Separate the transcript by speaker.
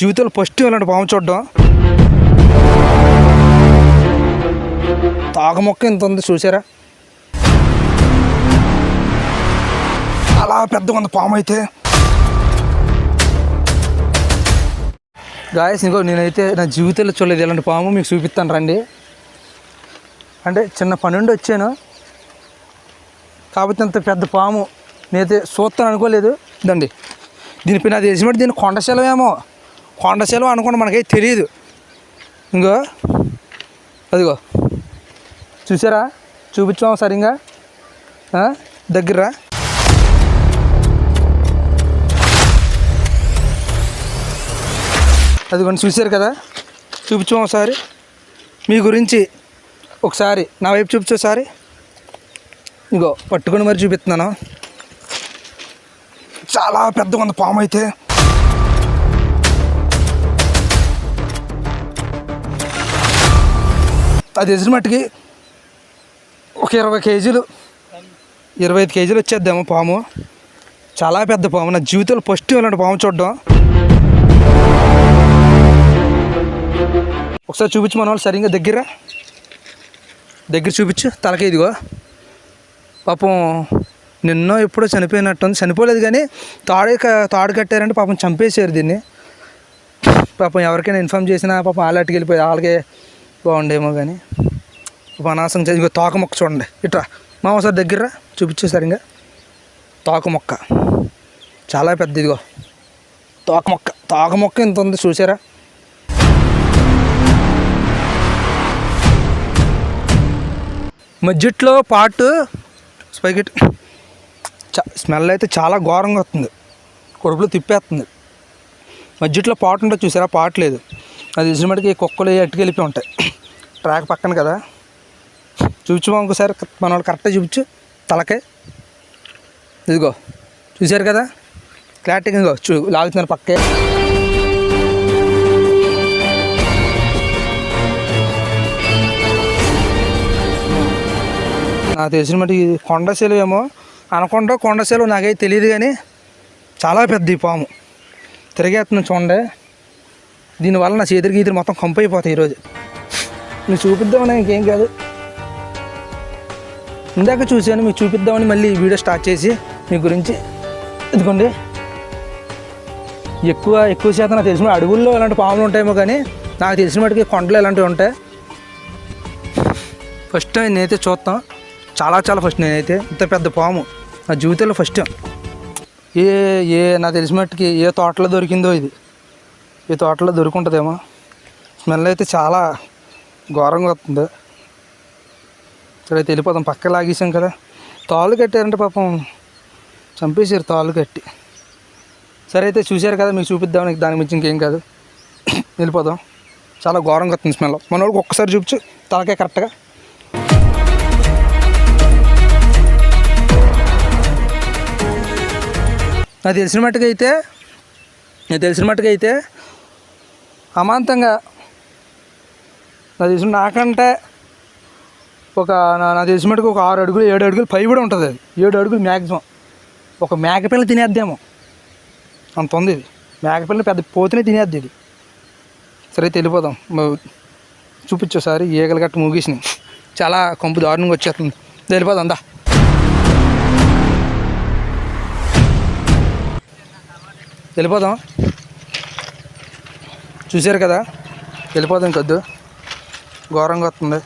Speaker 1: జీవితంలో ఫస్ట్ ఇలాంటి పాము చూడడం. తాగ మొక్క ఎంత ఉంది చూసారా? అలా పెద్దగా ఉంది పాము అయితే. గాయస్ ఇంకో నేనైతే నా జీవితంలో చూడలేదు ఇలాంటి పాము మీకు చూపిస్తాను రండి. అంటే చిన్న పని నుండి వచ్చాను. కాకపోతే అంత పెద్ద పాము నేనైతే చూస్తాను అనుకోలేదు. దండి దీనిపైన అది తెలిసినట్టు దీన్ని కొండశలమేమో సెలవేమో కొండ సెలవు అనుకోండి మనకైతే తెలియదు ఇంకో అదిగో. చూసారా? చూపించాము సరిగా ఆ? దగ్గర అదిగోండి చూశారు కదా? చూపించాము ఒకసారి? మీ గురించి ఒకసారి నా వైపు చూపించు ఒకసారి. ఇగో పట్టుకొని మరి చూపిస్తున్నాను. చాలా పెద్దగా ఉంది పాము అయితే. అది ఎదురు మట్టుకి ఒక ఇరవై కేజీలు ఇరవై ఐదు కేజీలు వచ్చేద్దాము పాము. చాలా పెద్ద పాము. నా జీవితంలో ఫస్ట్ ఇలాంటి పాము చూడడం. ఒకసారి చూపించు మన వాళ్ళు సరిగ్గా దగ్గర. దగ్గర చూపించు. తలకి ఇదిగో. పాపం నిన్నో ఎప్పుడో చనిపోయినట్టుంది. చనిపోలేదు కానీ తాడు క- తాడు కట్టారంటే పాపం చంపేశారు దీన్ని. పాపం ఎవరికైనా ఇన్ఫామ్ చేసినా పాపం వాళ్ళకి వెళ్ళిపోయి వాళ్ళకే బాగుండేమో కానీ పాపం అనవసరం చేసి ఇంకో తోక మొక్క చూడండి. ఇట్రా. మా ఒకసారి దగ్గర చూపించేసారు ఇంకా తోక మొక్క. చాలా పెద్ద ఇదిగో తోక మొక్క. తోక మొక్క ఇంత ఉంది చూసారా? మజ్జిట్లో పాటు స్పైకెట్ చ స్మెల్ అయితే చాలా ఘోరంగా వస్తుంది. కడుపులో తిప్పేస్తుంది. మజ్జిట్లో పాటు ఉంటే చూసారా? పాటు లేదు. అది ఇసిమటికి కుక్కలు అట్టుకెళ్ళిపోయి ఉంటాయి. ట్రాక్ పక్కన కదా. చూపించు ఇంకోసారి మన వాళ్ళు కరెక్ట్గా చూపించు. తలకే. ఇదిగో చూశారు కదా? క్లారిటీగా ఇదిగో చూ లాగుతున్నారు పక్కే. నాకు తెలిసిన మటు కొండశీలు ఏమో అనకుండా కొండశీలు నాకైతే తెలియదు కానీ చాలా పెద్ద ఈ పాము. తిరిగేస్తుంది చూడండి. దీనివల్ల నా చేతులు గీతులు మొత్తం కంపైపోతాయి ఈరోజు. మీకు చూపిద్దామని ఇంకేం కాదు. ఇందాక చూశాను మీకు చూపిద్దామని మళ్ళీ ఈ వీడియో స్టార్ట్ చేసి మీ గురించి. ఇదిగోండి. ఎక్కువ ఎక్కువ శాతం నాకు తెలిసిన అడవుల్లో ఇలాంటి పాములు ఉంటాయేమో కానీ నాకు తెలిసిన వాటికి కొండలు ఇలాంటివి ఉంటాయి. ఫస్ట్ టైం నేనైతే చూస్తాం. చాలా చాలా ఫస్ట్ నేనైతే. ఇంత పెద్ద పాము. నా జీవితంలో ఫస్ట్. ఏ ఏ నాకు తెలిసిన మట్టుకి ఏ తోటలో దొరికిందో ఇది. ఈ తోటలో దొరుకుంటుందేమో. స్మెల్ అయితే చాలా ఘోరంగా వస్తుంది. సరే వెళ్ళిపోతాం పక్క లాగేసాం కదా. తాళ్ళు కట్టారంటే పాపం. చంపేసారు తాళ్ళు కట్టి. సరే అయితే చూశారు కదా మీకు చూపిద్దాం. దాని మించి ఇంకేం కాదు. వెళ్ళిపోదాం. చాలా ఘోరంగా వస్తుంది స్మెల్. మన ఒక్కసారి చూపించు. తలకే కరెక్ట్గా. నాకు తెలిసిన మట్టుకైతే నాకు తెలిసిన మట్టుకైతే అమాంతంగా నాకు తెలిసిన నాకంటే ఒక నా- నాకు తెలిసిన మట్టుకు ఒక ఆరు అడుగులు ఏడు అడుగులు పై కూడా ఉంటుంది అది. ఏడు అడుగులు మ్యాక్సిమం ఒక మేకపిల్ల తినేద్దేమో అంత ఉంది ఇది. మేకపిల్ల పెద్ద పోతేనే తినేద్ది ఇది. సరే తెలిపోదాం వెళ్ళిపోదాం. చూపించు ఒకసారి ఈగలు గట్ట ముగిసినాయి. చాలా కొంపు దారుణంగా వచ్చేస్తుంది. వెళ్ళిపోదాం దా. వెళ్ళిపోదాం. చూశారు కదా? వెళ్ళిపోదాం కొద్దు. ఘోరంగా వస్తుంది.